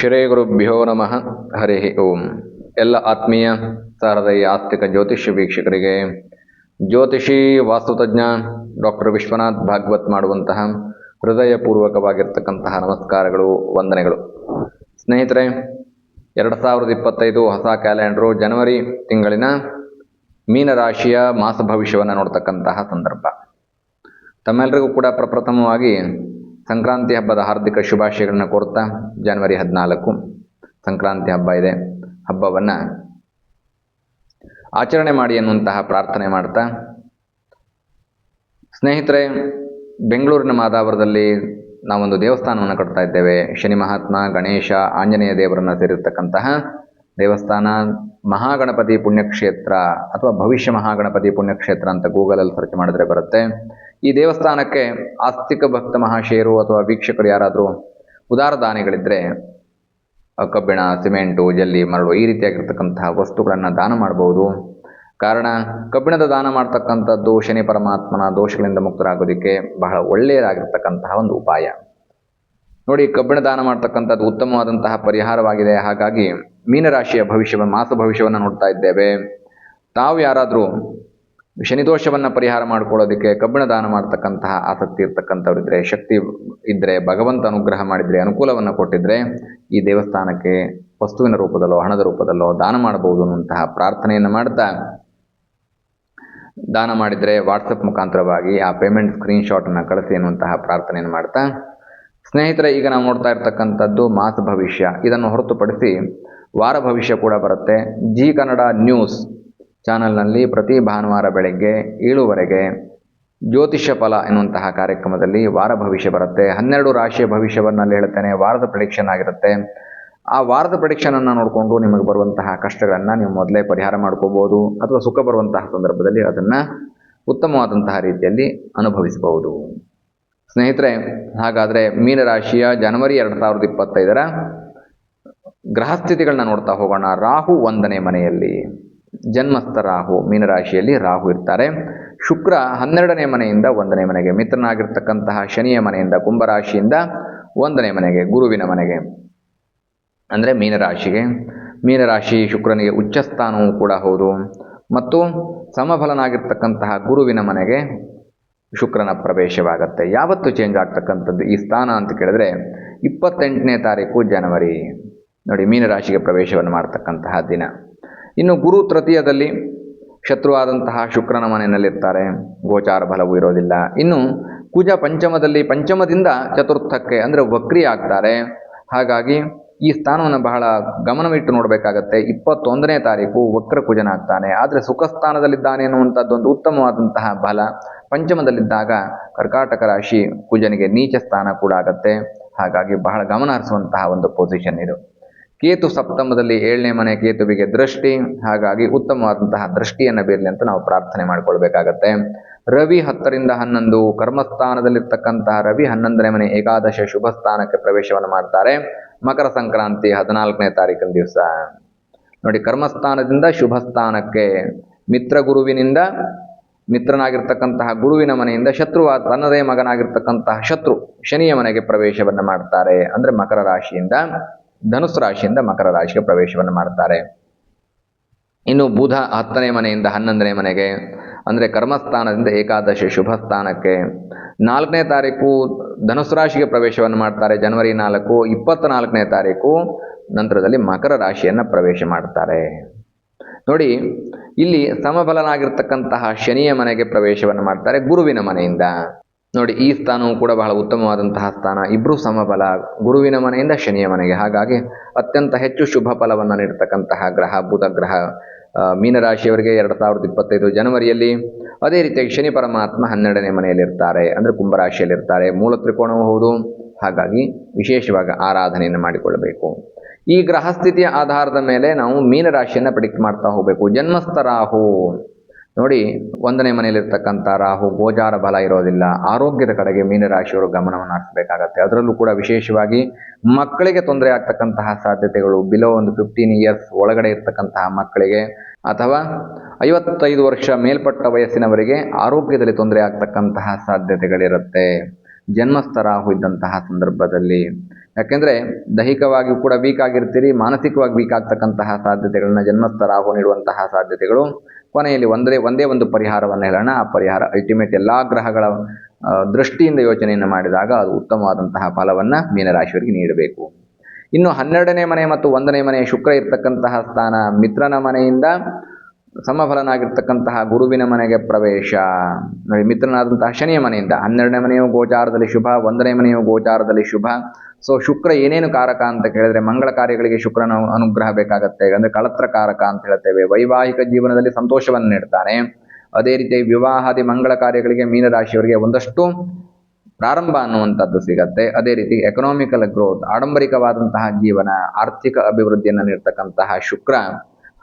ಶ್ರೀ ಗುರುಭ್ಯೋ ನಮಃ. ಹರಿ ಓಂ. ಎಲ್ಲ ಆತ್ಮೀಯ ಸಾರದಯ ಆಸ್ತಿಕ ಜ್ಯೋತಿಷ್ಯ ವೀಕ್ಷಕರಿಗೆ, ಜ್ಯೋತಿಷಿ ವಾಸ್ತುತಜ್ಞ ಡಾಕ್ಟರ್ ವಿಶ್ವನಾಥ್ ಭಾಗವತ್ ಮಾಡುವಂತಹ ಹೃದಯಪೂರ್ವಕವಾಗಿರ್ತಕ್ಕಂತಹ ನಮಸ್ಕಾರಗಳು, ವಂದನೆಗಳು. ಸ್ನೇಹಿತರೆ, ಎರಡು ಸಾವಿರದ ಇಪ್ಪತ್ತೈದು ಹೊಸ ಕ್ಯಾಲೆಂಡರು ಜನವರಿ ತಿಂಗಳಿನ ಮೀನರಾಶಿಯ ಮಾಸ ಭವಿಷ್ಯವನ್ನು ನೋಡ್ತಕ್ಕಂತಹ ಸಂದರ್ಭ. ತಮ್ಮೆಲ್ಲರಿಗೂ ಕೂಡ ಪ್ರಪ್ರಥಮವಾಗಿ ಸಂಕ್ರಾಂತಿ ಹಬ್ಬದ ಹಾರ್ದಿಕ ಶುಭಾಶಯಗಳನ್ನು ಕೋರ್ತಾ ಜನವರಿ ಹದಿನಾಲ್ಕು ಸಂಕ್ರಾಂತಿ ಹಬ್ಬ ಇದೆ. ಹಬ್ಬವನ್ನು ಆಚರಣೆ ಮಾಡಿ ಎನ್ನುವಂತಹ ಪ್ರಾರ್ಥನೆ ಮಾಡ್ತಾ, ಸ್ನೇಹಿತರೆ, ಬೆಂಗಳೂರಿನ ಮಾದಾವರದಲ್ಲಿ ನಾವೊಂದು ದೇವಸ್ಥಾನವನ್ನು ಕಟ್ತಾ ಇದ್ದೇವೆ. ಶನಿ ಮಹಾತ್ಮ, ಗಣೇಶ, ಆಂಜನೇಯ ದೇವರನ್ನು ಸೇರಿರ್ತಕ್ಕಂತಹ ದೇವಸ್ಥಾನ, ಮಹಾಗಣಪತಿ ಪುಣ್ಯಕ್ಷೇತ್ರ ಅಥವಾ ಭವಿಷ್ಯ ಮಹಾಗಣಪತಿ ಪುಣ್ಯಕ್ಷೇತ್ರ ಅಂತ ಗೂಗಲಲ್ಲಿ ಸರ್ಚ್ ಮಾಡಿದ್ರೆ ಬರುತ್ತೆ. ಈ ದೇವಸ್ಥಾನಕ್ಕೆ ಆಸ್ತಿಕ ಭಕ್ತ ಮಹಾಶಯರು ಅಥವಾ ವೀಕ್ಷಕರು ಯಾರಾದರೂ ಉದಾರ ದಾನಿಗಳಿದ್ದರೆ ಕಬ್ಬಿಣ, ಸಿಮೆಂಟು, ಜಲ್ಲಿ, ಮರಳು ಈ ರೀತಿಯಾಗಿರ್ತಕ್ಕಂತಹ ವಸ್ತುಗಳನ್ನು ದಾನ ಮಾಡಬಹುದು. ಕಾರಣ, ಕಬ್ಬಿಣದ ದಾನ ಮಾಡ್ತಕ್ಕಂಥದ್ದು ಶನಿ ಪರಮಾತ್ಮನ ದೋಷಗಳಿಂದ ಮುಕ್ತರಾಗೋದಕ್ಕೆ ಬಹಳ ಒಳ್ಳೆಯದಾಗಿರ್ತಕ್ಕಂತಹ ಒಂದು ಉಪಾಯ. ನೋಡಿ, ಕಬ್ಬಿಣ ದಾನ ಮಾಡ್ತಕ್ಕಂಥದ್ದು ಉತ್ತಮವಾದಂತಹ ಪರಿಹಾರವಾಗಿದೆ. ಹಾಗಾಗಿ ಮೀನರಾಶಿಯ ಭವಿಷ್ಯವನ್ನು ಮಾಸ ಭವಿಷ್ಯವನ್ನು ನೋಡ್ತಾ ಇದ್ದೇವೆ. ತಾವು ಯಾರಾದರೂ ಶನಿದೋಷವನ್ನು ಪರಿಹಾರ ಮಾಡ್ಕೊಳ್ಳೋದಕ್ಕೆ ಕಬ್ಬಿಣ ದಾನ ಮಾಡ್ತಕ್ಕಂತಹ ಆಸಕ್ತಿ ಇರ್ತಕ್ಕಂಥವ್ರಿದ್ರೆ ಶಕ್ತಿ ಇದ್ದರೆ ಭಗವಂತ ಅನುಗ್ರಹ ಮಾಡಿದರೆ, ಅನುಕೂಲವನ್ನು ಕೊಟ್ಟಿದ್ರೆ ಈ ದೇವಸ್ಥಾನಕ್ಕೆ ವಸ್ತುವಿನ ರೂಪದಲ್ಲೋ, ಹಣದ ರೂಪದಲ್ಲೋ ದಾನ ಮಾಡಬಹುದು ಅನ್ನುವಂತಹ ಪ್ರಾರ್ಥನೆಯನ್ನು ಮಾಡ್ತಾ ದಾನ ಮಾಡಿದರೆ ವಾಟ್ಸಪ್ ಮುಖಾಂತರವಾಗಿ ಆ ಪೇಮೆಂಟ್ ಸ್ಕ್ರೀನ್ಶಾಟನ್ನು ಕಳಿಸಿ ಅನ್ನುವಂತಹ ಪ್ರಾರ್ಥನೆಯನ್ನು ಮಾಡ್ತಾ. ಸ್ನೇಹಿತರೆ, ಈಗ ನಾವು ನೋಡ್ತಾ ಇರ್ತಕ್ಕಂಥದ್ದು ಮಾಸ ಭವಿಷ್ಯ. ಇದನ್ನು ಹೊರತುಪಡಿಸಿ ವಾರ ಭವಿಷ್ಯ ಕೂಡ ಬರುತ್ತೆ. ಜಿ ಕನ್ನಡ ನ್ಯೂಸ್. ಚಾನಲ್ನಲ್ಲಿ ಪ್ರತಿ ಭಾನುವಾರ ಬೆಳಗ್ಗೆ ಏಳುವರೆಗೆ ಜ್ಯೋತಿಷ್ಯ ಫಲ ಎನ್ನುವಂತಹ ಕಾರ್ಯಕ್ರಮದಲ್ಲಿ ವಾರ ಭವಿಷ್ಯ ಬರುತ್ತೆ. ಹನ್ನೆರಡು ರಾಶಿಯ ಭವಿಷ್ಯವನ್ನು ಅಲ್ಲಿ ಹೇಳ್ತೇನೆ, ವಾರದ ಪ್ರಿಡಿಕ್ಷನ್ ಆಗಿರುತ್ತೆ. ಆ ವಾರದ ಪ್ರಿಡಿಕ್ಷನನ್ನು ನೋಡಿಕೊಂಡು ನಿಮಗೆ ಬರುವಂತಹ ಕಷ್ಟಗಳನ್ನು ನೀವು ಮೊದಲೇ ಪರಿಹಾರ ಮಾಡ್ಕೋಬೋದು ಅಥವಾ ಸುಖ ಬರುವಂತಹ ಸಂದರ್ಭದಲ್ಲಿ ಅದನ್ನು ಉತ್ತಮವಾದಂತಹ ರೀತಿಯಲ್ಲಿ ಅನುಭವಿಸಬಹುದು. ಸ್ನೇಹಿತರೆ, ಹಾಗಾದರೆ ಮೀನರಾಶಿಯ ಜನವರಿ ಎರಡು ಸಾವಿರದ ಇಪ್ಪತ್ತೈದರ ಗ್ರಹಸ್ಥಿತಿಗಳನ್ನ ನೋಡ್ತಾ ಹೋಗೋಣ. ರಾಹು ಒಂದನೇ ಮನೆಯಲ್ಲಿ. ಜನ್ಮಸ್ಥ ರಾಹು ಮೀನರಾಶಿಯಲ್ಲಿ ರಾಹು ಇರ್ತಾರೆ. ಶುಕ್ರ ಹನ್ನೆರಡನೇ ಮನೆಯಿಂದ ಒಂದನೇ ಮನೆಗೆ ಮಿತ್ರನಾಗಿರ್ತಕ್ಕಂತಹ ಶನಿಯ ಮನೆಯಿಂದ ಕುಂಭರಾಶಿಯಿಂದ ಒಂದನೇ ಮನೆಗೆ ಗುರುವಿನ ಮನೆಗೆ. ಅಂದರೆ ಮೀನರಾಶಿಗೆ. ಮೀನರಾಶಿ ಶುಕ್ರನಿಗೆ ಉಚ್ಚ ಸ್ಥಾನವೂ ಕೂಡ ಹೌದು. ಮತ್ತು ಸಮಫಲನಾಗಿರ್ತಕ್ಕಂತಹ ಗುರುವಿನ ಮನೆಗೆ ಶುಕ್ರನ ಪ್ರವೇಶವಾಗುತ್ತೆ. ಯಾವತ್ತು ಚೇಂಜ್ ಆಗ್ತಕ್ಕಂಥದ್ದು? ಈ ಸ್ಥಾನ ಅಂತ ಕೇಳಿದ್ರೆ ಇಪ್ಪತ್ತೆಂಟನೇ ತಾರೀಕು ಜನವರಿ. ನೋಡಿ ಮೀನರಾಶಿಗೆ ಪ್ರವೇಶವನ್ನು ಮಾಡ್ತಕ್ಕಂತಹ ದಿನ. ಇನ್ನು ಗುರು ತೃತೀಯದಲ್ಲಿ ಶತ್ರುವಾದಂತಹ ಶುಕ್ರನ ಮನೆಯಲ್ಲಿರ್ತಾರೆ. ಗೋಚಾರ ಬಲವು ಇರೋದಿಲ್ಲ. ಇನ್ನು ಕುಜ ಪಂಚಮದಲ್ಲಿ ಪಂಚಮದಿಂದ ಚತುರ್ಥಕ್ಕೆ ಅಂದರೆ ವಕ್ರಿ ಆಗ್ತಾರೆ. ಹಾಗಾಗಿ ಈ ಸ್ಥಾನವನ್ನು ಬಹಳ ಗಮನವಿಟ್ಟು ನೋಡಬೇಕಾಗತ್ತೆ. ಇಪ್ಪತ್ತೊಂದನೇ ತಾರೀಕು ವಕ್ರ ಕುಜನಾಗ್ತಾನೆ. ಆದರೆ ಸುಖ ಸ್ಥಾನದಲ್ಲಿದ್ದಾನೆ ಅನ್ನುವಂಥದ್ದೊಂದು ಉತ್ತಮವಾದಂತಹ ಬಲ ಪಂಚಮದಲ್ಲಿದ್ದಾಗ ಕರ್ಕಾಟಕ ರಾಶಿ ಕುಜನಿಗೆ ನೀಚ ಸ್ಥಾನ ಕೂಡ ಆಗತ್ತೆ. ಹಾಗಾಗಿ ಬಹಳ ಗಮನ ಹರಿಸುವಂತಹ ಒಂದು ಪೊಸಿಷನ್ ಇದು. ಕೇತು ಸಪ್ತಮದಲ್ಲಿ ಏಳನೇ ಮನೆ ಕೇತುವಿಗೆ ದೃಷ್ಟಿ, ಹಾಗಾಗಿ ಉತ್ತಮವಾದಂತಹ ದೃಷ್ಟಿಯನ್ನು ಬೀರಲಿ ಅಂತ ನಾವು ಪ್ರಾರ್ಥನೆ ಮಾಡ್ಕೊಳ್ಬೇಕಾಗತ್ತೆ. ರವಿ ಹತ್ತರಿಂದ ಹನ್ನೊಂದು, ಕರ್ಮಸ್ಥಾನದಲ್ಲಿರ್ತಕ್ಕಂತಹ ರವಿ ಹನ್ನೊಂದನೇ ಮನೆ ಏಕಾದಶ ಶುಭ ಸ್ಥಾನಕ್ಕೆ ಪ್ರವೇಶವನ್ನು ಮಾಡ್ತಾರೆ. ಮಕರ ಸಂಕ್ರಾಂತಿ ಹದಿನಾಲ್ಕನೇ ತಾರೀಕಿನ ದಿವಸ. ನೋಡಿ, ಕರ್ಮಸ್ಥಾನದಿಂದ ಶುಭ ಸ್ಥಾನಕ್ಕೆ ಮಿತ್ರ ಗುರುವಿನಿಂದ, ಮಿತ್ರನಾಗಿರ್ತಕ್ಕಂತಹ ಗುರುವಿನ ಮನೆಯಿಂದ ಶತ್ರುವಾದ ತನ್ನದೇ ಮಗನಾಗಿರ್ತಕ್ಕಂತಹ ಶತ್ರು ಶನಿಯ ಮನೆಗೆ ಪ್ರವೇಶವನ್ನು ಮಾಡ್ತಾರೆ. ಅಂದರೆ ಮಕರ ರಾಶಿಯಿಂದ. ಧನುಸ್ಸು ರಾಶಿಯಿಂದ ಮಕರ ರಾಶಿಗೆ ಪ್ರವೇಶವನ್ನು ಮಾಡ್ತಾರೆ. ಇನ್ನು ಬುಧ ಹತ್ತನೇ ಮನೆಯಿಂದ ಹನ್ನೊಂದನೇ ಮನೆಗೆ, ಅಂದರೆ ಕರ್ಮಸ್ಥಾನದಿಂದ ಏಕಾದಶಿ ಶುಭ ಸ್ಥಾನಕ್ಕೆ, ನಾಲ್ಕನೇ ತಾರೀಕು ಧನುಸು ರಾಶಿಗೆ ಪ್ರವೇಶವನ್ನು ಮಾಡ್ತಾರೆ. ಜನವರಿ ನಾಲ್ಕು ಇಪ್ಪತ್ತ ನಾಲ್ಕನೇ ತಾರೀಕು ನಂತರದಲ್ಲಿ ಮಕರ ರಾಶಿಯನ್ನು ಪ್ರವೇಶ ಮಾಡ್ತಾರೆ. ನೋಡಿ, ಇಲ್ಲಿ ಸಮಬಲನಾಗಿರ್ತಕ್ಕಂತಹ ಶನಿಯ ಮನೆಗೆ ಪ್ರವೇಶವನ್ನು ಮಾಡ್ತಾರೆ ಗುರುವಿನ ಮನೆಯಿಂದ. ನೋಡಿ, ಈ ಸ್ಥಾನವು ಕೂಡ ಬಹಳ ಉತ್ತಮವಾದಂತಹ ಸ್ಥಾನ. ಇಬ್ಬರೂ ಸಮಬಲ, ಗುರುವಿನ ಮನೆಯಿಂದ ಶನಿಯ ಮನೆಗೆ. ಹಾಗಾಗಿ ಅತ್ಯಂತ ಹೆಚ್ಚು ಶುಭ ಫಲವನ್ನು ನೀಡತಕ್ಕಂತಹ ಗ್ರಹ, ಬುಧ ಗ್ರಹ. ಮೀನರಾಶಿಯವರಿಗೆ ಎರಡು ಸಾವಿರದ ಇಪ್ಪತ್ತೈದು ಜನವರಿಯಲ್ಲಿ ಅದೇ ರೀತಿಯಾಗಿ ಶನಿ ಪರಮಾತ್ಮ ಹನ್ನೆರಡನೇ ಮನೆಯಲ್ಲಿರ್ತಾರೆ, ಅಂದರೆ ಕುಂಭರಾಶಿಯಲ್ಲಿರ್ತಾರೆ, ಮೂಲ ತ್ರಿಕೋಣವೂ ಹೌದು. ಹಾಗಾಗಿ ವಿಶೇಷವಾಗಿ ಆರಾಧನೆಯನ್ನು ಮಾಡಿಕೊಳ್ಳಬೇಕು. ಈ ಗ್ರಹಸ್ಥಿತಿಯ ಆಧಾರದ ಮೇಲೆ ನಾವು ಮೀನರಾಶಿಯನ್ನು ಪ್ರಿಡಿಕ್ಟ್ ಮಾಡ್ತಾ ಹೋಗಬೇಕು. ಜನ್ಮಸ್ಥ ರಾಹು ನೋಡಿ, ಒಂದನೇ ಮನೆಯಲ್ಲಿರ್ತಕ್ಕಂಥ ರಾಹು ಗೋಚಾರ ಬಲ ಇರೋದಿಲ್ಲ. ಆರೋಗ್ಯದ ಕಡೆಗೆ ಮೀನರಾಶಿಯವರು ಗಮನವನ್ನು ಹಾಕಬೇಕಾಗತ್ತೆ. ಅದರಲ್ಲೂ ಕೂಡ ವಿಶೇಷವಾಗಿ ಮಕ್ಕಳಿಗೆ ತೊಂದರೆ ಆಗ್ತಕ್ಕಂತಹ ಸಾಧ್ಯತೆಗಳು. ಬಿಲೋ ಒಂದು ಫಿಫ್ಟೀನ್ ಇಯರ್ಸ್ ಒಳಗಡೆ ಇರ್ತಕ್ಕಂತಹ ಮಕ್ಕಳಿಗೆ ಅಥವಾ ಐವತ್ತೈದು ವರ್ಷ ಮೇಲ್ಪಟ್ಟ ವಯಸ್ಸಿನವರಿಗೆ ಆರೋಗ್ಯದಲ್ಲಿ ತೊಂದರೆ ಆಗ್ತಕ್ಕಂತಹ ಸಾಧ್ಯತೆಗಳಿರುತ್ತೆ. ಜನ್ಮಸ್ಥ ರಾಹು ಇದ್ದಂತಹ ಸಂದರ್ಭದಲ್ಲಿ. ಯಾಕೆಂದರೆ ದೈಹಿಕವಾಗಿ ಕೂಡ ವೀಕ್ ಆಗಿರ್ತೀರಿ, ಮಾನಸಿಕವಾಗಿ ವೀಕ್ ಆಗ್ತಕ್ಕಂತಹ ಸಾಧ್ಯತೆಗಳನ್ನ ಜನ್ಮಸ್ಥ ರಾಹು ನೀಡುವಂತಹ ಸಾಧ್ಯತೆಗಳು ಕೊನೆಯಲ್ಲಿ ಒಂದೇ ಒಂದೇ ಒಂದು ಪರಿಹಾರವನ್ನು ಹೇಳೋಣ. ಆ ಪರಿಹಾರ ಅಲ್ಟಿಮೇಟ್ ಎಲ್ಲ ಗ್ರಹಗಳ ದೃಷ್ಟಿಯಿಂದ ಯೋಚನೆಯನ್ನು ಮಾಡಿದಾಗ ಅದು ಉತ್ತಮವಾದಂತಹ ಫಲವನ್ನು ಮೀನರಾಶಿಯವರಿಗೆ ನೀಡಬೇಕು. ಇನ್ನು ಹನ್ನೆರಡನೇ ಮನೆ ಮತ್ತು ಒಂದನೇ ಮನೆ ಶುಕ್ರ ಇರ್ತಕ್ಕಂತಹ ಸ್ಥಾನ ಮಿತ್ರನ ಮನೆಯಿಂದ ಸಮಫಲನಾಗಿರ್ತಕ್ಕಂತಹ ಗುರುವಿನ ಮನೆಗೆ ಪ್ರವೇಶ. ನೋಡಿ, ಮಿತ್ರನಾದಂತಹ ಶನಿಯ ಮನೆಯಿಂದ ಹನ್ನೆರಡನೇ ಮನೆಯು ಗೋಚಾರದಲ್ಲಿ ಶುಭ, ಒಂದನೇ ಮನೆಯು ಗೋಚಾರದಲ್ಲಿ ಶುಭ. ಸೊ ಶುಕ್ರ ಏನೇನು ಕಾರಕ ಅಂತ ಕೇಳಿದ್ರೆ ಮಂಗಳ ಕಾರ್ಯಗಳಿಗೆ ಶುಕ್ರನ ಅನುಗ್ರಹ ಬೇಕಾಗತ್ತೆ. ಅಂದ್ರೆ ಕಳತ್ರ ಕಾರಕ ಅಂತ ಹೇಳ್ತೇವೆ. ವೈವಾಹಿಕ ಜೀವನದಲ್ಲಿ ಸಂತೋಷವನ್ನು ನೀಡ್ತಾನೆ. ಅದೇ ರೀತಿ ವಿವಾಹಾದಿ ಮಂಗಳ ಕಾರ್ಯಗಳಿಗೆ ಮೀನರಾಶಿಯವರಿಗೆ ಒಂದಷ್ಟು ಪ್ರಾರಂಭ ಅನ್ನುವಂಥದ್ದು ಸಿಗತ್ತೆ. ಅದೇ ರೀತಿ ಎಕನಾಮಿಕಲ್ ಗ್ರೋತ್ ಆಡಂಬರಿಕವಾದಂತಹ ಜೀವನ, ಆರ್ಥಿಕ ಅಭಿವೃದ್ಧಿಯನ್ನು ನೀಡ್ತಕ್ಕಂತಹ ಶುಕ್ರ.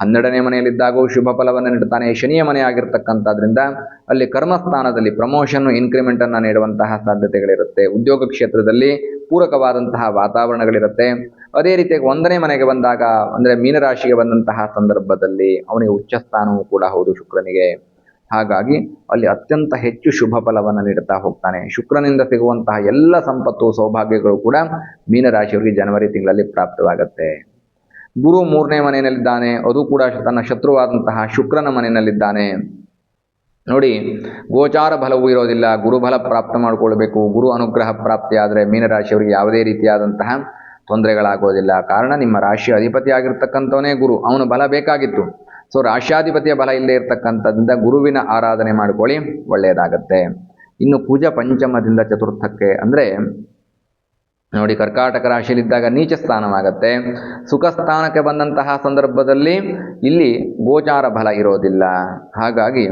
ಹನ್ನೆರಡನೇ ಮನೆಯಲ್ಲಿದ್ದಾಗೂ ಶುಭ ಫಲವನ್ನು ನೀಡುತ್ತಾನೆ. ಶನಿಯ ಮನೆ ಆಗಿರ್ತಕ್ಕಂಥದ್ರಿಂದ ಅಲ್ಲಿ ಕರ್ಮಸ್ಥಾನದಲ್ಲಿ ಪ್ರಮೋಷನ್ ಇನ್ಕ್ರಿಮೆಂಟ್ ಅನ್ನು ನೀಡುವಂತಹ ಸಾಧ್ಯತೆಗಳಿರುತ್ತೆ. ಉದ್ಯೋಗ ಕ್ಷೇತ್ರದಲ್ಲಿ ಪೂರಕವಾದಂತಹ ವಾತಾವರಣಗಳಿರುತ್ತೆ. ಅದೇ ರೀತಿಯಾಗಿ ಒಂದನೇ ಮನೆಗೆ ಬಂದಾಗ, ಅಂದರೆ ಮೀನರಾಶಿಗೆ ಬಂದಂತಹ ಸಂದರ್ಭದಲ್ಲಿ ಅವನಿಗೆ ಉಚ್ಚ ಸ್ಥಾನವೂ ಕೂಡ ಹೌದು ಶುಕ್ರನಿಗೆ. ಹಾಗಾಗಿ ಅಲ್ಲಿ ಅತ್ಯಂತ ಹೆಚ್ಚು ಶುಭ ಫಲವನ್ನು ನೀಡುತ್ತಾ ಹೋಗ್ತಾನೆ. ಶುಕ್ರನಿಂದ ಸಿಗುವಂತಹ ಎಲ್ಲ ಸಂಪತ್ತು, ಸೌಭಾಗ್ಯಗಳು ಕೂಡ ಮೀನರಾಶಿಯವರಿಗೆ ಜನವರಿ ತಿಂಗಳಲ್ಲಿ ಪ್ರಾಪ್ತವಾಗುತ್ತೆ. ಗುರು ಮೂರನೇ ಮನೆಯಲ್ಲಿದ್ದಾನೆ, ಅದು ಕೂಡ ತನ್ನ ಶತ್ರುವಾದಂತಹ ಶುಕ್ರನ ಮನೆಯಲ್ಲಿದ್ದಾನೆ. ನೋಡಿ, ಗೋಚಾರ ಬಲವೂ ಇರೋದಿಲ್ಲ ಗುರುಬಲ ಪ್ರಾಪ್ತ ಮಾಡಿಕೊಳ್ಬೇಕು, ಗುರು ಅನುಗ್ರಹ ಪ್ರಾಪ್ತಿಯಾದರೆ ಮೀನರಾಶಿಯವರಿಗೆ ಯಾವುದೇ ರೀತಿಯಾದಂತಹ ತೊಂದರೆಗಳಾಗೋದಿಲ್ಲ. ಕಾರಣ, ನಿಮ್ಮ ರಾಶಿ ಅಧಿಪತಿ ಆಗಿರ್ತಕ್ಕಂಥವನೇ ಗುರು, ಅವನು ಬಲ ಬೇಕಾಗಿತ್ತು. ಸೊ ರಾಶ್ಯಾಧಿಪತಿಯ ಬಲ ಇಲ್ಲದೆ ಇರತಕ್ಕಂಥದ್ರಿಂದ ಗುರುವಿನ ಆರಾಧನೆ ಮಾಡಿಕೊಳ್ಳಿ, ಒಳ್ಳೆಯದಾಗತ್ತೆ. ಇನ್ನು ಕುಜ ಪಂಚಮದಿಂದ ಚತುರ್ಥಕ್ಕೆ ಅಂದರೆ ನೋಡಿ ಕರ್ಕಾಟಕ ರಾಶಿಯಲ್ಲಿದ್ದಾಗ ನೀಚ ಸ್ಥಾನವಾಗತ್ತೆ. ಸುಖ ಸ್ಥಾನಕ್ಕೆ ಬಂದಂತಹ ಸಂದರ್ಭದಲ್ಲಿ ಇಲ್ಲಿ ಗೋಚಾರ ಬಲ ಇರೋದಿಲ್ಲ. ಹಾಗಾಗಿ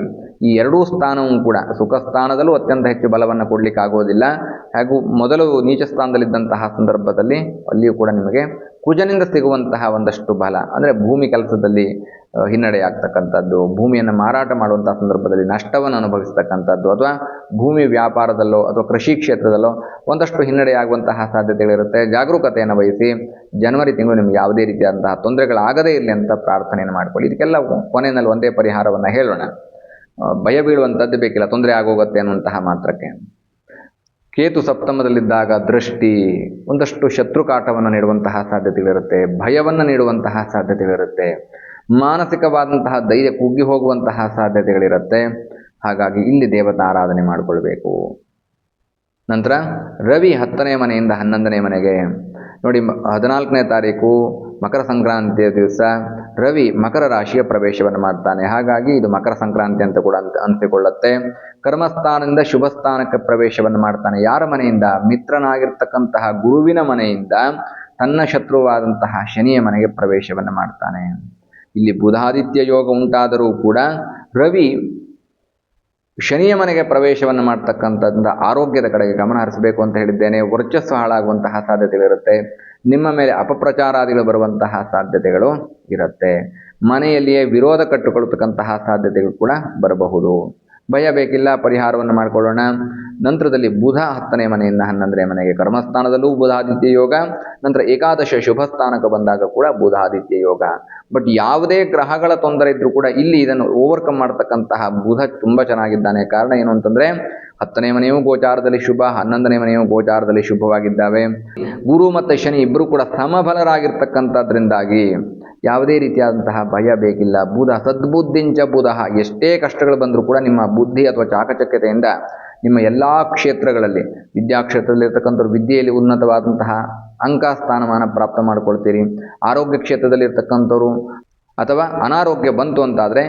ಈ ಎರಡೂ ಸ್ಥಾನವೂ ಕೂಡ ಸುಖ ಸ್ಥಾನದಲ್ಲೂ ಅತ್ಯಂತ ಹೆಚ್ಚು ಬಲವನ್ನು ಕೊಡಲಿಕ್ಕೆ ಆಗೋದಿಲ್ಲ ಹಾಗೂ ಮೊದಲು ನೀಚ ಸ್ಥಾನದಲ್ಲಿದ್ದಂತಹ ಸಂದರ್ಭದಲ್ಲಿ ಅಲ್ಲಿಯೂ ಕೂಡ ನಿಮಗೆ ಕುಜನಿಂದ ಸಿಗುವಂತಹ ಒಂದಷ್ಟು ಬಲ, ಅಂದರೆ ಭೂಮಿ ಕೆಲಸದಲ್ಲಿ ಹಿನ್ನಡೆಯಾಗ್ತಕ್ಕಂಥದ್ದು, ಭೂಮಿಯನ್ನು ಮಾರಾಟ ಮಾಡುವಂಥ ಸಂದರ್ಭದಲ್ಲಿ ನಷ್ಟವನ್ನು ಅನುಭವಿಸ್ತಕ್ಕಂಥದ್ದು, ಅಥವಾ ಭೂಮಿ ವ್ಯಾಪಾರದಲ್ಲೋ ಅಥವಾ ಕೃಷಿ ಕ್ಷೇತ್ರದಲ್ಲೋ ಒಂದಷ್ಟು ಹಿನ್ನಡೆಯಾಗುವಂತಹ ಸಾಧ್ಯತೆಗಳಿರುತ್ತೆ. ಜಾಗರೂಕತೆಯನ್ನು ವಹಿಸಿ ಜನವರಿ ತಿಂಗಳು ನಿಮ್ಗೆ ಯಾವುದೇ ರೀತಿಯಾದಂತಹ ತೊಂದರೆಗಳಾಗದೇ ಇರಲಿ ಅಂತ ಪ್ರಾರ್ಥನೆಯನ್ನು ಮಾಡಿಕೊಳ್ಳಿ. ಇದಕ್ಕೆಲ್ಲ ಕೊನೆಯಲ್ಲಿ ಒಂದೇ ಪರಿಹಾರವನ್ನು ಹೇಳೋಣ. ಭಯ ಬೀಳುವಂಥದ್ದು ಬೇಕಿಲ್ಲ, ತೊಂದರೆ ಆಗೋಗುತ್ತೆ ಅನ್ನುವಂತಹ ಮಾತ್ರಕ್ಕೆ. ಕೇತು ಸಪ್ತಮದಲ್ಲಿದ್ದಾಗ ದೃಷ್ಟಿ, ಒಂದಷ್ಟು ಶತ್ರುಕಾಟವನ್ನು ನೀಡುವಂತಹ ಸಾಧ್ಯತೆಗಳಿರುತ್ತೆ, ಭಯವನ್ನು ನೀಡುವಂತಹ ಸಾಧ್ಯತೆಗಳಿರುತ್ತೆ, ಮಾನಸಿಕವಾದಂತಹ ಧೈರ್ಯ ಕುಗ್ಗಿ ಹೋಗುವಂತಹ ಸಾಧ್ಯತೆಗಳಿರುತ್ತೆ. ಹಾಗಾಗಿ ಇಲ್ಲಿ ದೇವತಾ ಆರಾಧನೆ ಮಾಡಿಕೊಳ್ಬೇಕು. ನಂತರ ರವಿ ಹತ್ತನೇ ಮನೆಯಿಂದ ಹನ್ನೊಂದನೇ ಮನೆಗೆ, ನೋಡಿ ಹದಿನಾಲ್ಕನೇ ತಾರೀಕು ಮಕರ ಸಂಕ್ರಾಂತಿಯ ದಿವಸ ರವಿ ಮಕರ ರಾಶಿಯ ಪ್ರವೇಶವನ್ನು ಮಾಡ್ತಾನೆ. ಹಾಗಾಗಿ ಇದು ಮಕರ ಸಂಕ್ರಾಂತಿ ಅಂತ ಕೂಡ ಅಂತ ಅನಿಸಿಕೊಳ್ಳುತ್ತೆ ಕರ್ಮಸ್ಥಾನದಿಂದ ಶುಭ ಸ್ಥಾನಕ್ಕೆ ಪ್ರವೇಶವನ್ನು ಮಾಡ್ತಾನೆ. ಯಾರ ಮನೆಯಿಂದ? ಮಿತ್ರನಾಗಿರ್ತಕ್ಕಂತಹ ಗುರುವಿನ ಮನೆಯಿಂದ ತನ್ನ ಶತ್ರುವಾದಂತಹ ಶನಿಯ ಮನೆಗೆ ಪ್ರವೇಶವನ್ನು ಮಾಡ್ತಾನೆ. ಇಲ್ಲಿ ಬುಧಾದಿತ್ಯ ಯೋಗ ಉಂಟಾದರೂ ಕೂಡ ರವಿ ಶನಿಯ ಮನೆಗೆ ಪ್ರವೇಶವನ್ನು ಮಾಡ್ತಕ್ಕಂಥದ್ದ ಆರೋಗ್ಯದ ಕಡೆಗೆ ಗಮನ ಹರಿಸಬೇಕು ಅಂತ ಹೇಳಿದ್ದೇನೆ. ವರ್ಚಸ್ಸು ಹಾಳಾಗುವಂತಹ ಸಾಧ್ಯತೆಗಳಿರುತ್ತೆ ನಿಮ್ಮ ಮೇಲೆ ಅಪಪ್ರಚಾರಾದಿಗಳು ಬರುವಂತಹ ಸಾಧ್ಯತೆಗಳು ಇರುತ್ತೆ. ಮನೆಯಲ್ಲಿಯೇ ವಿರೋಧ ಕಟ್ಟಿಕೊಳ್ಳತಕ್ಕಂತಹ ಸಾಧ್ಯತೆಗಳು ಕೂಡ ಬರಬಹುದು. ಭಯ ಬೇಕಿಲ್ಲ, ಪರಿಹಾರವನ್ನು ಮಾಡಿಕೊಳ್ಳೋಣ. ನಂತರದಲ್ಲಿ ಬುಧ ಹತ್ತನೇ ಮನೆಯಿಂದ ಹನ್ನೊಂದನೇ ಮನೆಗೆ ಕರ್ಮಸ್ಥಾನದಲ್ಲೂ ಬುಧಾದಿತ್ಯ ಯೋಗ. ನಂತರ ಏಕಾದಶ ಶುಭ ಸ್ಥಾನಕ್ಕೆ ಬಂದಾಗ ಕೂಡ ಬುಧಾದಿತ್ಯ ಯೋಗ. ಬಟ್ ಯಾವುದೇ ಗ್ರಹಗಳ ತೊಂದರೆ ಇದ್ರೂ ಕೂಡ ಇಲ್ಲಿ ಇದನ್ನು ಓವರ್ಕಮ್ ಮಾಡ್ತಕ್ಕಂತಹ ಬುಧ ತುಂಬ ಚೆನ್ನಾಗಿದ್ದಾನೆ. ಕಾರಣ ಏನು ಅಂತಂದ್ರೆ, ಹತ್ತನೇ ಮನೆಯೂ ಗೋಚಾರದಲ್ಲಿ ಶುಭ, ಹನ್ನೊಂದನೇ ಮನೆಯೂ ಗೋಚಾರದಲ್ಲಿ ಶುಭವಾಗಿದ್ದಾವೆ. ಗುರು ಮತ್ತು ಶನಿ ಇಬ್ಬರು ಕೂಡ ಸಮಬಲರಾಗಿರ್ತಕ್ಕಂಥದ್ರಿಂದಾಗಿ ಯಾವುದೇ ರೀತಿಯಾದಂತಹ ಭಯ ಬೇಕಿಲ್ಲ. ಬುಧ ಸದ್ಬುದ್ಧಿಂಚ ಬುಧ. ಎಷ್ಟೇ ಕಷ್ಟಗಳು ಬಂದರೂ ಕೂಡ ನಿಮ್ಮ ಬುದ್ಧಿ ಅಥವಾ ಚಾಕಚಕ್ಯತೆಯಿಂದ ನಿಮ್ಮ ಎಲ್ಲ ಕ್ಷೇತ್ರಗಳಲ್ಲಿ ವಿದ್ಯಾಕ್ಷೇತ್ರದಲ್ಲಿ ಇರ್ತಕ್ಕಂಥವ್ರು ವಿದ್ಯೆಯಲ್ಲಿ ಉನ್ನತವಾದಂತಹ ಅಂಕ ಸ್ಥಾನಮಾನ ಪ್ರಾಪ್ತ ಮಾಡ್ಕೊಳ್ತೀರಿ. ಆರೋಗ್ಯ ಕ್ಷೇತ್ರದಲ್ಲಿ ಇರ್ತಕ್ಕಂಥವ್ರು ಅಥವಾ ಅನಾರೋಗ್ಯ ಬಂತು ಅಂತಾದರೆ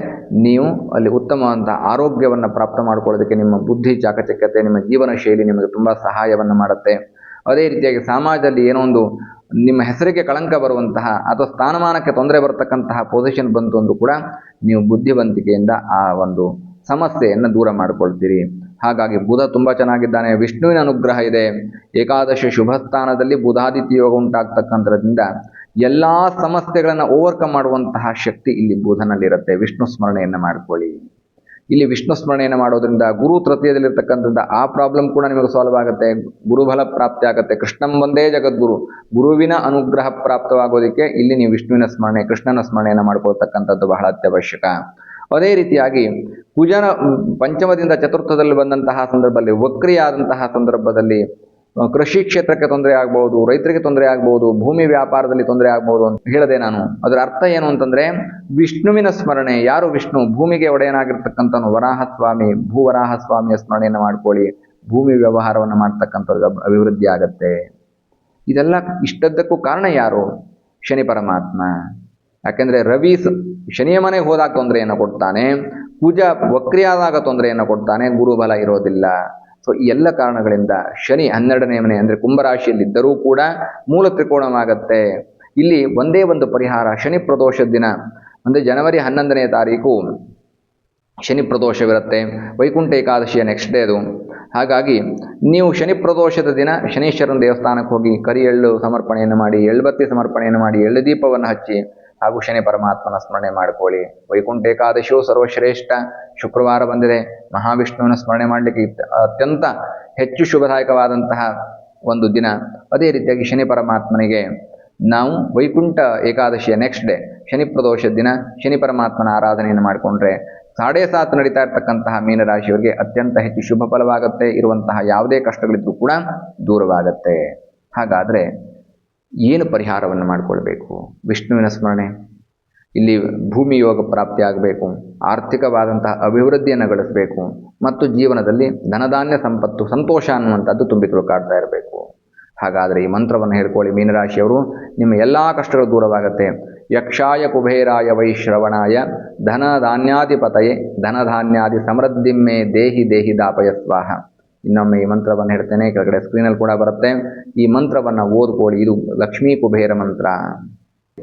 ನೀವು ಅಲ್ಲಿ ಉತ್ತಮವಾದಂಥ ಆರೋಗ್ಯವನ್ನು ಪ್ರಾಪ್ತ ಮಾಡ್ಕೊಳ್ಳೋದಕ್ಕೆ ನಿಮ್ಮ ಬುದ್ಧಿ, ಚಾಕಚಕ್ಯತೆ, ನಿಮ್ಮ ಜೀವನ ಶೈಲಿ ನಿಮಗೆ ತುಂಬ ಸಹಾಯವನ್ನು ಮಾಡುತ್ತೆ. ಅದೇ ರೀತಿಯಾಗಿ ಸಮಾಜದಲ್ಲಿ ಏನೋ ಒಂದು ನಿಮ್ಮ ಹೆಸರಿಗೆ ಕಳಂಕ ಬರುವಂತಹ ಅಥವಾ ಸ್ಥಾನಮಾನಕ್ಕೆ ತೊಂದರೆ ಬರತಕ್ಕಂತಹ ಪೊಸಿಷನ್ ಬಂತು ಅಂದರೂ ಕೂಡ ನೀವು ಬುದ್ಧಿವಂತಿಕೆಯಿಂದ ಆ ಒಂದು ಸಮಸ್ಯೆಯನ್ನು ದೂರ ಮಾಡಿಕೊಳ್ತೀರಿ. ಹಾಗಾಗಿ ಬುಧ ತುಂಬ ಚೆನ್ನಾಗಿದ್ದಾನೆ. ವಿಷ್ಣುವಿನ ಅನುಗ್ರಹ ಇದೆ. ಏಕಾದಶಿ ಶುಭ ಸ್ಥಾನದಲ್ಲಿ ಬುಧಾದಿತ್ಯ ಯೋಗ ಉಂಟಾಗ್ತಕ್ಕಂಥದ್ರಿಂದ ಎಲ್ಲ ಸಮಸ್ಯೆಗಳನ್ನು ಓವರ್ಕಮ್ ಮಾಡುವಂತಹ ಶಕ್ತಿ ಇಲ್ಲಿ ಬುಧನಲ್ಲಿರುತ್ತೆ. ವಿಷ್ಣು ಸ್ಮರಣೆಯನ್ನು ಮಾಡ್ಕೊಳ್ಳಿ. ಇಲ್ಲಿ ವಿಷ್ಣು ಸ್ಮರಣೆಯನ್ನು ಮಾಡೋದ್ರಿಂದ ಗುರು ತೃತೀಯದಲ್ಲಿರ್ತಕ್ಕಂಥದ್ದು ಆ ಪ್ರಾಬ್ಲಮ್ ಕೂಡ ನಿಮಗೆ ಸಾಲ್ವ್ ಆಗುತ್ತೆ. ಗುರುಬಲ ಪ್ರಾಪ್ತಿ ಆಗುತ್ತೆ. ಕೃಷ್ಣಂ ಒಂದೇ ಜಗದ್ಗುರು. ಗುರುವಿನ ಅನುಗ್ರಹ ಪ್ರಾಪ್ತವಾಗೋದಕ್ಕೆ ಇಲ್ಲಿ ನೀವು ವಿಷ್ಣುವಿನ ಸ್ಮರಣೆ, ಕೃಷ್ಣನ ಸ್ಮರಣೆಯನ್ನು ಮಾಡ್ಕೊಳ್ತಕ್ಕಂಥದ್ದು ಬಹಳ ಅತ್ಯವಶ್ಯಕ. ಅದೇ ರೀತಿಯಾಗಿ ಕುಜನ ಪಂಚಮದಿಂದ ಚತುರ್ಥದಲ್ಲಿ ಬಂದಂತಹ ಸಂದರ್ಭದಲ್ಲಿ, ವಕ್ರಿಯಾದಂತಹ ಸಂದರ್ಭದಲ್ಲಿ ಕೃಷಿ ಕ್ಷೇತ್ರಕ್ಕೆ ತೊಂದರೆ ಆಗ್ಬೋದು, ರೈತರಿಗೆ ತೊಂದರೆ ಆಗ್ಬೋದು, ಭೂಮಿ ವ್ಯಾಪಾರದಲ್ಲಿ ತೊಂದರೆ ಆಗ್ಬೋದು ಅಂತ ಹೇಳಿದೆ ನಾನು. ಅದರ ಅರ್ಥ ಏನು ಅಂತಂದ್ರೆ, ವಿಷ್ಣುವಿನ ಸ್ಮರಣೆ, ಯಾರು ವಿಷ್ಣು? ಭೂಮಿಗೆ ಒಡೆಯನಾಗಿರ್ತಕ್ಕಂಥ ವರಾಹ ಸ್ವಾಮಿ ಭೂವರಾಹ ಸ್ವಾಮಿಯ ಸ್ಮರಣೆಯನ್ನು ಮಾಡ್ಕೊಳ್ಳಿ, ಭೂಮಿ ವ್ಯವಹಾರವನ್ನು ಮಾಡ್ತಕ್ಕಂಥವ್ರಿಗೆ ಅಭಿವೃದ್ಧಿ ಆಗತ್ತೆ ಇದೆಲ್ಲ ಇಷ್ಟದ್ದಕ್ಕೂ ಕಾರಣ ಯಾರು? ಶನಿ ಪರಮಾತ್ಮ. ಯಾಕೆಂದ್ರೆ ರವಿ ಶನಿಯ ಮನೆಗೆ ಹೋದಾಗ ತೊಂದರೆಯನ್ನು ಕೊಡ್ತಾನೆ ಕುಜ ವಕ್ರಿಯಾದಾಗ ತೊಂದರೆಯನ್ನು ಕೊಡ್ತಾನೆ, ಗುರುಬಲ ಇರೋದಿಲ್ಲ. ಸೊ ಈ ಎಲ್ಲ ಕಾರಣಗಳಿಂದ ಶನಿ ಹನ್ನೆರಡನೇ ಮನೆ ಅಂದರೆ ಕುಂಭರಾಶಿಯಲ್ಲಿದ್ದರೂ ಕೂಡ ಮೂಲ ತ್ರಿಕೋಣವಾಗತ್ತೆ ಇಲ್ಲಿ ಒಂದೇ ಒಂದು ಪರಿಹಾರ, ಶನಿ ಪ್ರದೋಷದ ದಿನ. ಅಂದರೆ ಜನವರಿ ಹನ್ನೊಂದನೇ ತಾರೀಕು ಶನಿ ಪ್ರದೋಷವಿರುತ್ತೆ. ವೈಕುಂಠ ಏಕಾದಶಿಯ ನೆಕ್ಸ್ಟ್ ಡೇ ಅದು. ಹಾಗಾಗಿ ನೀವು ಶನಿ ಪ್ರದೋಷದ ದಿನ ಶನೀಶ್ವರನ ದೇವಸ್ಥಾನಕ್ಕೆ ಹೋಗಿ ಕರಿ ಎಳ್ಳು ಸಮರ್ಪಣೆಯನ್ನು ಮಾಡಿ ಎಳ್ಳುಬತ್ತಿ ಸಮರ್ಪಣೆಯನ್ನು ಮಾಡಿ, ಎಳ್ಳು ದೀಪವನ್ನು ಹಚ್ಚಿ ಹಾಗೂ ಶನಿ ಪರಮಾತ್ಮನ ಸ್ಮರಣೆ ಮಾಡ್ಕೊಳ್ಳಿ. ವೈಕುಂಠ ಏಕಾದಶಿಯು ಸರ್ವಶ್ರೇಷ್ಠ ಶುಕ್ರವಾರ ಬಂದಿದೆ. ಮಹಾವಿಷ್ಣುವಿನ ಸ್ಮರಣೆ ಮಾಡಲಿಕ್ಕೆ ಅತ್ಯಂತ ಹೆಚ್ಚು ಶುಭದಾಯಕವಾದಂತಹ ಒಂದು ದಿನ. ಅದೇ ರೀತಿಯಾಗಿ ಶನಿ ಪರಮಾತ್ಮನಿಗೆ ನಾವು ವೈಕುಂಠ ಏಕಾದಶಿಯ ನೆಕ್ಸ್ಟ್ ಡೇ ಶನಿ ಪ್ರದೋಷ ದಿನ, ಶನಿ ಪರಮಾತ್ಮನ ಆರಾಧನೆಯನ್ನು ಮಾಡಿಕೊಂಡ್ರೆ ಸಾಡೆ ಸಾತ್ ನಡೀತಾ ಇರ್ತಕ್ಕಂತಹ ಮೀನರಾಶಿಯವರಿಗೆ ಅತ್ಯಂತ ಹೆಚ್ಚು ಶುಭ ಫಲವಾಗುತ್ತೆ. ಇರುವಂತಹ ಯಾವುದೇ ಕಷ್ಟಗಳಿದ್ರೂ ಕೂಡ ದೂರವಾಗತ್ತೆ. ಹಾಗಾದರೆ ಏನು ಪರಿಹಾರವನ್ನು ಮಾಡಿಕೊಳ್ಬೇಕು? ವಿಷ್ಣುವಿನ ಸ್ಮರಣೆ, ಇಲ್ಲಿ ಭೂಮಿ ಯೋಗ ಪ್ರಾಪ್ತಿ ಆಗಬೇಕು, ಆರ್ಥಿಕವಾದಂತಹ ಅಭಿವೃದ್ಧಿಯನ್ನು ಗಳಿಸಬೇಕು, ಮತ್ತು ಜೀವನದಲ್ಲಿ ಧನಧಾನ್ಯ ಸಂಪತ್ತು, ಸಂತೋಷ ಅನ್ನುವಂಥದ್ದು ತುಂಬಿ ಕಾಡ್ತಾ ಇರಬೇಕು. ಹಾಗಾದರೆ ಈ ಮಂತ್ರವನ್ನು ಹೇಳ್ಕೊಳ್ಳಿ ಮೀನರಾಶಿಯವರು. ನಿಮ್ಮ ಎಲ್ಲ ಕಷ್ಟಗಳು ದೂರವಾಗುತ್ತೆ. ಯಕ್ಷಾಯ ಕುಬೇರಾಯ ವೈಶ್ರವಣಾಯ ಧನಧಾನ್ಯಾಧಿಪತಯೇ, ಧನಧಾನ್ಯಾದಿ ಸಮೃದ್ಧಿಮ್ಮೆ ದೇಹಿ ದೇಹಿ ದಾಪಯ ಸ್ವಾಹ ಇನ್ನೊಮ್ಮೆ ಈ ಮಂತ್ರವನ್ನು ಹೇಳ್ತೇನೆ. ಕೆಳಗಡೆ ಸ್ಕ್ರೀನಲ್ಲಿ ಕೂಡ ಬರುತ್ತೆ. ಈ ಮಂತ್ರವನ್ನು ಓದ್ಕೊಳ್ಳಿ. ಇದು ಲಕ್ಷ್ಮೀ ಕುಬೇರ ಮಂತ್ರ.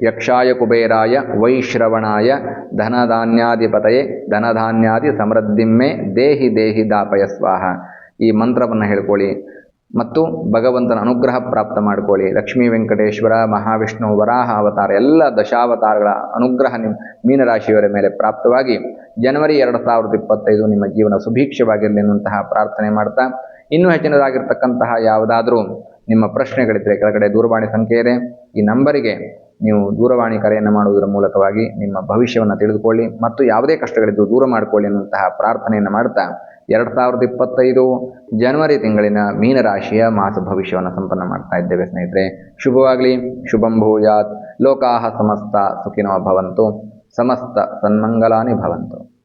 ಯಕ್ಷಾಯ ಕುಬೇರಾಯ ವೈಶ್ರವಣಾಯ ಧನಧಾನ್ಯಾಧಿಪತಯೇ ಧನಧಾನ್ಯಾದಿ ಸಮೃದ್ಧಿಮ್ಮೆ ದೇಹಿ ದೇಹಿ ದಾಪಯ ಸ್ವಾಹ. ಈ ಮಂತ್ರವನ್ನು ಹೇಳ್ಕೊಳ್ಳಿ. ಮತ್ತು ಭಗವಂತನ ಅನುಗ್ರಹ ಪ್ರಾಪ್ತ ಮಾಡ್ಕೊಳ್ಳಿ. ಲಕ್ಷ್ಮೀ ವೆಂಕಟೇಶ್ವರ, ಮಹಾವಿಷ್ಣು, ವರಾಹ ಅವತಾರ, ಎಲ್ಲ ದಶಾವತಾರಗಳ ಅನುಗ್ರಹ ನಿಮ್ಮ ಮೀನರಾಶಿಯವರ ಮೇಲೆ ಪ್ರಾಪ್ತವಾಗಿ ಜನವರಿ ಎರಡು ಸಾವಿರದ ಇಪ್ಪತ್ತೈದು ನಿಮ್ಮ ಜೀವನ ಸುಭೀಕ್ಷವಾಗಿರಲಿ ಎನ್ನುವಂತಹ ಪ್ರಾರ್ಥನೆ ಮಾಡ್ತಾ, ಇನ್ನೂ ಹೆಚ್ಚಿನದಾಗಿರ್ತಕ್ಕಂತಹ ಯಾವುದಾದರೂ ನಿಮ್ಮ ಪ್ರಶ್ನೆಗಳಿದ್ದರೆ ಕೆಳಗಡೆ ದೂರವಾಣಿ ಸಂಖ್ಯೆ ಇದೆ. ಈ ನಂಬರಿಗೆ ನೀವು ದೂರವಾಣಿ ಕರೆಯನ್ನು ಮಾಡುವುದರ ಮೂಲಕವಾಗಿ ನಿಮ್ಮ ಭವಿಷ್ಯವನ್ನು ತಿಳಿದುಕೊಳ್ಳಿ ಮತ್ತು ಯಾವುದೇ ಕಷ್ಟಗಳಿದ್ದು ದೂರ ಮಾಡಿಕೊಳ್ಳಿ ಅನ್ನುವಂತಹ ಪ್ರಾರ್ಥನೆಯನ್ನು ಮಾಡ್ತಾ ಎರಡು ಸಾವಿರದ ಇಪ್ಪತ್ತೈದು ಜನವರಿ ತಿಂಗಳಿನ ಮೀನರಾಶಿಯ ಮಾಸ ಭವಿಷ್ಯವನ್ನು ಸಂಪನ್ನ ಮಾಡ್ತಾ ಇದ್ದೇವೆ ಸ್ನೇಹಿತರೆ. ಶುಭವಾಗಲಿ, ಶುಭಂ ಭೂಯಾತ್, ಲೋಕಾಹ ಸಮಸ್ತ ಸುಖಿನೋ ಭವಂತು, ಸಮಸ್ತ ಸನ್ಮಂಗಲಾನಿ ಭವಂತು.